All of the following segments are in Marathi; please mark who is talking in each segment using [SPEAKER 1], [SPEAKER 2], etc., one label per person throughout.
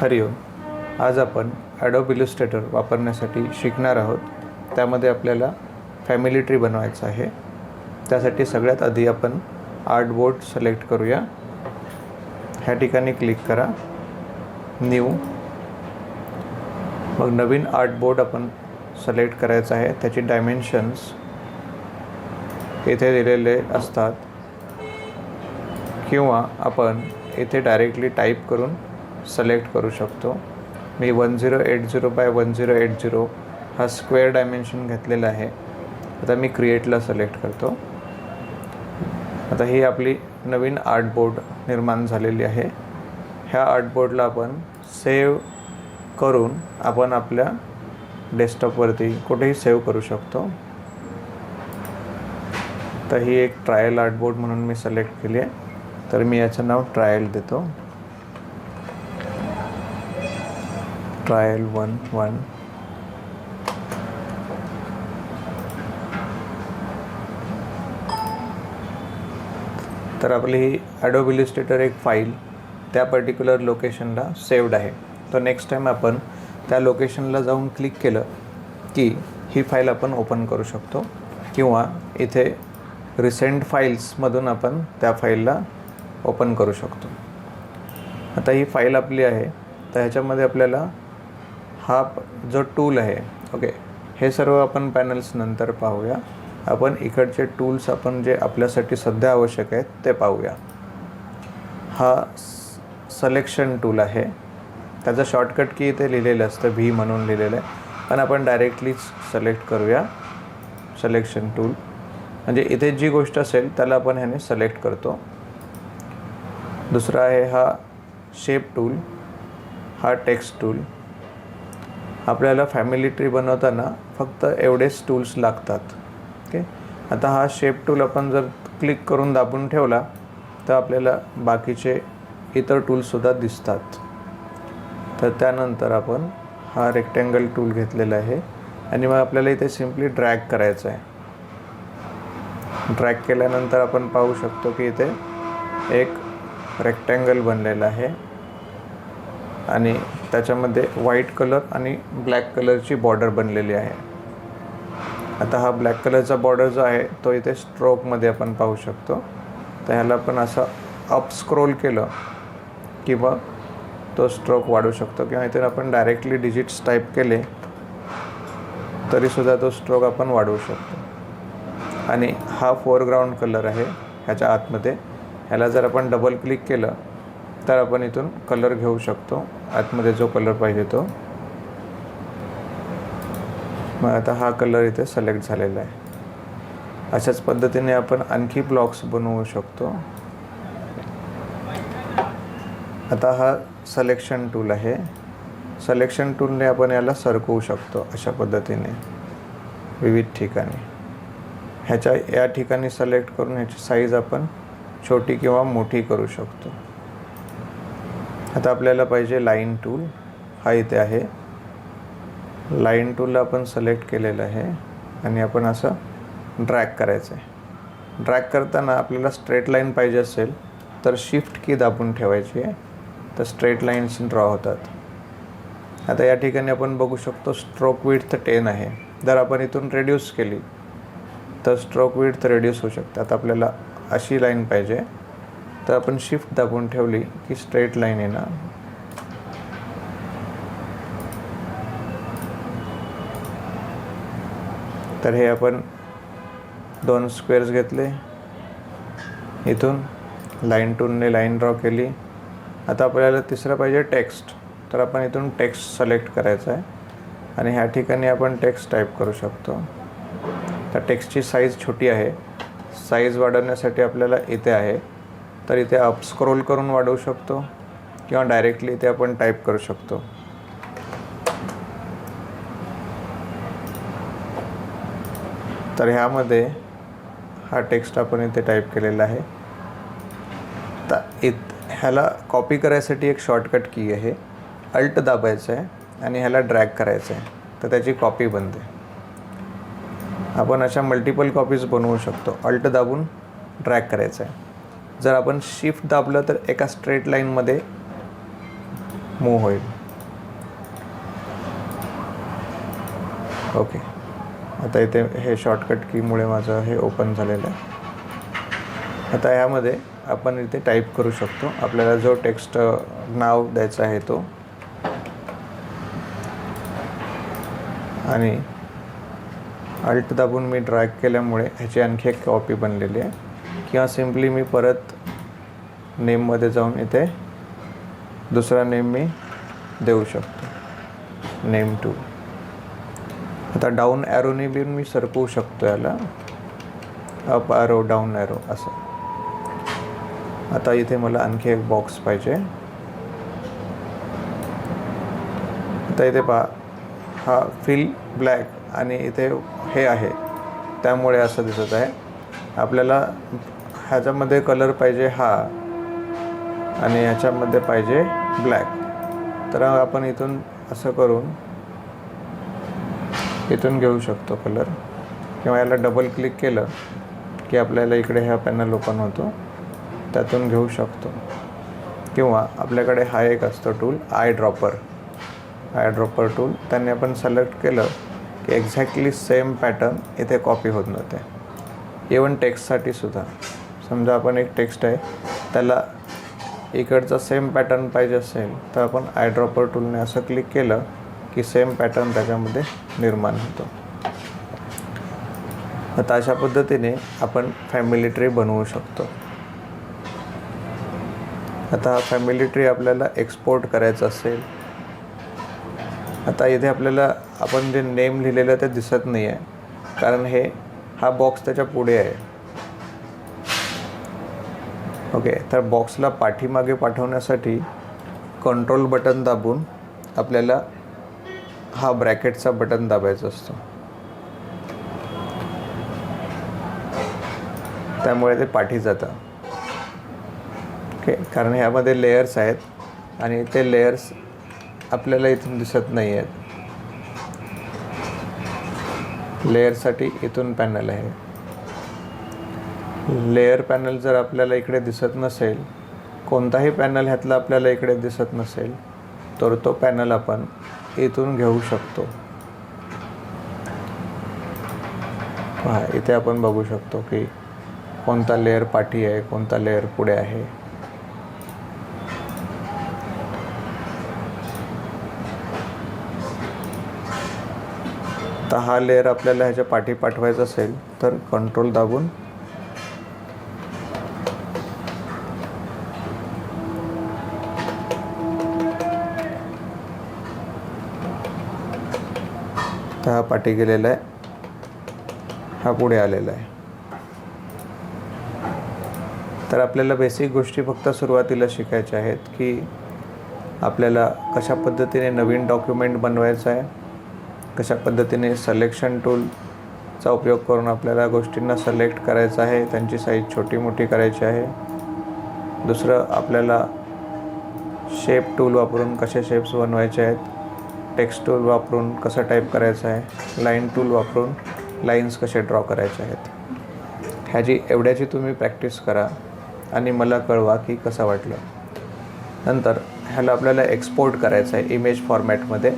[SPEAKER 1] हरिओम आज आपण ॲडोब इलुस्ट्रेटर वापरण्यासाठी शिकणार आहोत. त्यामध्ये आपल्याला फॅमिली ट्री बनवायचं आहे. त्यासाठी सगळ्यात आधी आपण आर्टबोर्ड सिलेक्ट करूया. ह्या ठिकाणी क्लिक करा. न्यू मग नवीन आर्टबोर्ड आपण सिलेक्ट करायचं आहे. त्याची डायमेन्शन्स येथे दिलेले असतात. किंवा आपण येथे डायरेक्टली टाईप करून सिलेक्ट करू शकतो. मी one zero eight zero by one zero eight zero हा स्क्वेअर डायमेन्शन घेतलेला आहे. आता मी क्रिएटला सिलेक्ट करतो. आता ही आपली नवीन आर्टबोर्ड निर्माण झालेली आहे. ह्या आर्टबोर्डला आपण सेव्ह करून आपण आपल्या डेस्कटॉपवरती कुठेही सेव्ह करू शकतो. तर ही एक ट्रायल आर्टबोर्ड म्हणून मी सिलेक्ट केली आहे. तर मी याचं नाव ट्रायल देतो. ट्रायल वन वन तर आपली ही ॲडोब इलिस्ट्रेटर एक फाईल त्या पर्टिक्युलर लोकेशनला सेव्ड आहे. तर नेक्स्ट टाईम आपण त्या लोकेशनला जाऊन क्लिक केलं की ही फाईल आपण ओपन करू शकतो किंवा इथे रिसेंट फाईल्समधून आपण त्या फाईलला ओपन करू शकतो. आता ही फाईल आपली आहे तर ह्याच्यामध्ये आपल्याला हा जो टूल आहे ओके हे सर्व आपण पॅनल्स नंतर पाहूया. आपण इकडचे टूल्स आपण जे आपल्यासाठी सध्या आवश्यक आहेत ते पाहूया. हा सलेक्शन टूल आहे. त्याचं शॉर्टकट की इथे लिहिलेलं असतं व्ही म्हणून लिहिलेलं आहे. पण आपण डायरेक्टलीच सिलेक्ट करूया सलेक्शन टूल म्हणजे इथे जी गोष्ट असेल त्याला आपण ह्याने सिलेक्ट करतो. दुसरा आहे हा शेप टूल हा टेक्स्ट टूल आपल्याला फॅमिली ट्री बनवताना फक्त एवढेच टूल्स लागतात. ओके आता हा शेप टूल आपण जर क्लिक करून दाबून ठेवला तर आपल्याला बाकीचे इतर टूलसुद्धा दिसतात. तर त्यानंतर आपण हा रेक्टँगल टूल घेतलेला आहे. आणि मग आपल्याला इथे सिम्पली ड्रॅग करायचं आहे. ड्रॅग केल्यानंतर आपण पाहू शकतो की इथे एक रेक्टँगल बनलेला आहे. आणि त्याच्यामध्ये व्हाईट कलर आणि ब्लॅक कलरची बॉर्डर बनलेली आहे. आता हा ब्लॅक कलरचा बॉर्डर जो आहे तो इथे स्ट्रोकमध्ये आपण पाहू शकतो. तर ह्याला आपण असं अप स्क्रोल केलं किंवा तो स्ट्रोक वाढू शकतो किंवा इथे आपण डायरेक्टली डिजिट्स टाईप केले तरीसुद्धा तो स्ट्रोक आपण वाढवू शकतो. आणि हा फोरग्राऊंड कलर आहे ह्याच्या आतमध्ये. ह्याला जर आपण डबल क्लिक केलं तर आपण इथून कलर घेऊ शकतो. आतमध्ये जो कलर पाहिजे तो. मग आता हा कलर इथे सिलेक्ट झालेला आहे. अशाच पद्धतीने आपण आणखी ब्लॉक्स बनवू शकतो. आता हा सलेक्शन टूल आहे. सलेक्शन टूलने आपण याला सरकवू शकतो अशा पद्धतीने. विविध ठिकाणी. ह्याच्या या ठिकाणी सिलेक्ट करून ह्याची साईज आपण छोटी किंवा मोठी करू शकतो. आता आपल्याला पाहिजे लाईन टूल हा इथे आहे. लाईन टूलला आपण सिलेक्ट केलेलं आहे. आणि आपण असं ड्रॅग करायचं आहे ड्रॅग करताना आपल्याला स्ट्रेट लाईन पाहिजे असेल तर शिफ्ट की दाबून ठेवायची आहे. तर स्ट्रेट लाईन्स ड्रॉ होतात. आता या ठिकाणी आपण बघू शकतो स्ट्रोक विड्थ टेन आहे. जर आपण इथून रेड्यूस केली तर स्ट्रोक विड्थ रेड्यूस होऊ शकतात आपल्याला अशी लाईन पाहिजे. तर आपण शिफ्ट दाबून ठेवली की स्ट्रेट लाईन येणार तर हे आपण दोन स्क्वेअर्स घेतले. इथून लाईन टूनने लाईन ड्रॉ केली. आता आपल्याला तिसरं पाहिजे टेक्स्ट तर आपण इथून टेक्स्ट सिलेक्ट करायचा आहे. आणि ह्या ठिकाणी आपण टेक्स्ट टाईप करू शकतो. तर टेक्स्टची साईज छोटी आहे. साईज वाढवण्यासाठी आपल्याला इथे आहे. तर इथे अप स्क्रोल करून वाढवू शकतो किंवा डायरेक्टली इथे आपण टाईप करू शकतो. तर ह्यामध्ये हा टेक्स्ट आपण इथे टाईप केलेला आहे. तर इत ह्याला कॉपी करायसाठी एक शॉर्टकट की आहे. अल्ट दाबायचं आहे आणि ह्याला ड्रॅग करायचं आहे. तर त्याची कॉपी बनते आपण अशा मल्टिपल कॉपीज बनवू शकतो. अल्ट दाबून ड्रॅग करायचं आहे. जर आपण शिफ्ट दाबलं तर एका स्ट्रेट लाईनमध्ये मूव होईल. ओके आता इथे हे शॉर्टकट कीमुळे माझं हे ओपन झालेलं आहे. आता यामध्ये आपण इथे टाईप करू शकतो. आपल्याला जो टेक्स्ट नाव द्यायचा आहे तो. आणि अल्ट दाबून मी ड्रॅग केल्यामुळे ह्याची आणखी एक कॉपी बनलेली आहे. किंवा सिम्पली मी परत नेममध्ये जाऊन इथे दुसरा नेम मी देऊ शकतो. नेम टू आता डाऊन ॲरोने बी मी सरकवू शकतो याला. अप ॲरो डाऊन ॲरो असं. आता इथे मला आणखी एक बॉक्स पाहिजे. आता इथे पहा. हा फिल ब्लॅक आणि इथे हे आहे. त्यामुळे असं दिसत आहे. आपल्याला ह्याच्यामध्ये कलर पाहिजे हा आणि ह्याच्यामध्ये पाहिजे ब्लॅक तर आपण इथून असं करून इथून घेऊ शकतो कलर किंवा याला डबल क्लिक केलं की आपल्याला इकडे हा पॅनल ओपन होतो. त्यातून घेऊ शकतो. किंवा आपल्याकडे हा एक असतो tool eye dropper eye dropper tool त्याने आपण सिलेक्ट केलं की एक्झॅक्टली सेम पॅटर्न इथे कॉपी होत नव्हते. इवन टेक्स्टसाठी सुद्धा. समजा आपण एक टेक्स्ट आहे त्याला इकडचा सेम पॅटर्न पाहिजे असेल तर आपण आय ड्रॉपर टूलने असं क्लिक केलं की सेम पॅटर्न त्याच्यामध्ये निर्माण होतो. आता अशा पद्धतीने आपण फॅमिली ट्री बनवू शकतो. आता हा फॅमिली ट्री आपल्याला एक्सपोर्ट करायचा असेल आता इथे आपल्याला आपण जे नेम लिहिलेलं ते दिसत नाही आहे कारण हे हा बॉक्स त्याच्या पुढे आहे. ओके तर बॉक्सला पाठीमागे पाठवण्यासाठी कंट्रोल बटन दाबून आपल्याला हा ब्रॅकेटचा बटन दाबायचा असतो. त्यामुळे ते पाठी जातं. ओके कारण ह्यामध्ये लेयर्स आहेत आणि ते लेयर्स आपल्याला इथून दिसत नाही आहेत लेयरसाठी इथून पॅनल आहे. लेअर पॅनल जर आपल्याला इकडे दिसत नसेल कोणताही पॅनल ह्यातला आपल्याला इकडे दिसत नसेल तर तो पॅनल आपण इथून घेऊ शकतो. पहा इथे आपण बघू शकतो की कोणता लेअर पाठी आहे कोणता लेअर पुढे आहे. तर हा लेअर आपल्याला ह्याच्या पाठी पाठवायचा असेल तर कंट्रोल दाबून तर हा पाठी गेलेला आहे. हा पुढे आलेला आहे. तर आपल्याला बेसिक गोष्टी फक्त सुरुवातीला शिकायच्या आहेत की आपल्याला कशा पद्धतीने नवीन डॉक्युमेंट बनवायचं आहे कशा पद्धतीने सलेक्शन टूलचा उपयोग करून आपल्याला गोष्टींना सलेक्ट करायचं आहे त्यांची साईज छोटी मोठी करायची आहे. दुसरं आपल्याला शेप टूल वापरून कसे शेप्स बनवायचे आहेत टेक्स्ट टूल वापरून कसं टाईप करायचं आहे लाईन टूल वापरून लाईन्स कसे ड्रॉ करायचे आहेत. ह्याची एवढ्याची तुम्ही प्रॅक्टिस करा आणि मला कळवा की कसं वाटलं. नंतर ह्याला आपल्याला एक्सपोर्ट करायचं आहे इमेज फॉर्मॅटमध्ये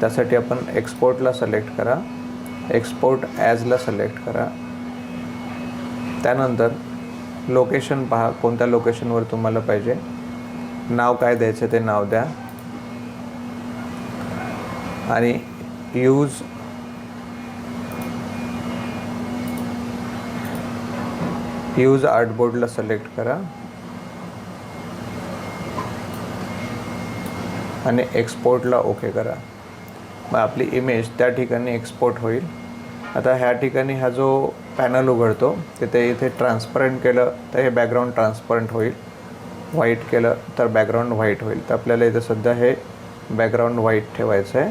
[SPEAKER 1] त्यासाठी आपण एक्सपोर्टला सिलेक्ट करा एक्सपोर्ट ॲजला सिलेक्ट करा. त्यानंतर लोकेशन पहा कोणत्या लोकेशनवर तुम्हाला पाहिजे. नाव काय द्यायचं ते नाव द्या. आणि यूज यूज आर्टबोर्डला सिलेक्ट करा. आणि एक्सपोर्टला ओके करा. मग आपली इमेज त्या ठिकाणी एक्सपोर्ट होईल. आता ह्या ठिकाणी हा जो पॅनल उघडतो तिथे इथे ट्रान्सपरंट केलं तर हे बॅकग्राऊंड ट्रान्सपरंट होईल. व्हाईट केलं तर बॅकग्राऊंड व्हाईट होईल. तर आपल्याला इथं सध्या हे बॅकग्राऊंड व्हाईट ठेवायचं आहे.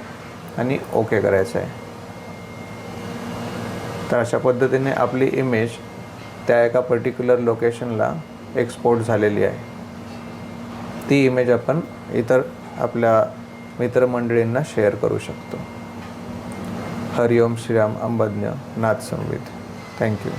[SPEAKER 1] आणि ओके करायचं आहे. तर अशा पद्धतीने आपली इमेज त्या एका पर्टिक्युलर लोकेशनला एक्सपोर्ट झालेली आहे. ती इमेज आपण इतर आपल्या मित्रमंडळींना शेअर करू शकतो. हरिओम श्रीराम अंबज्ञ नाथ संवित थँक्यू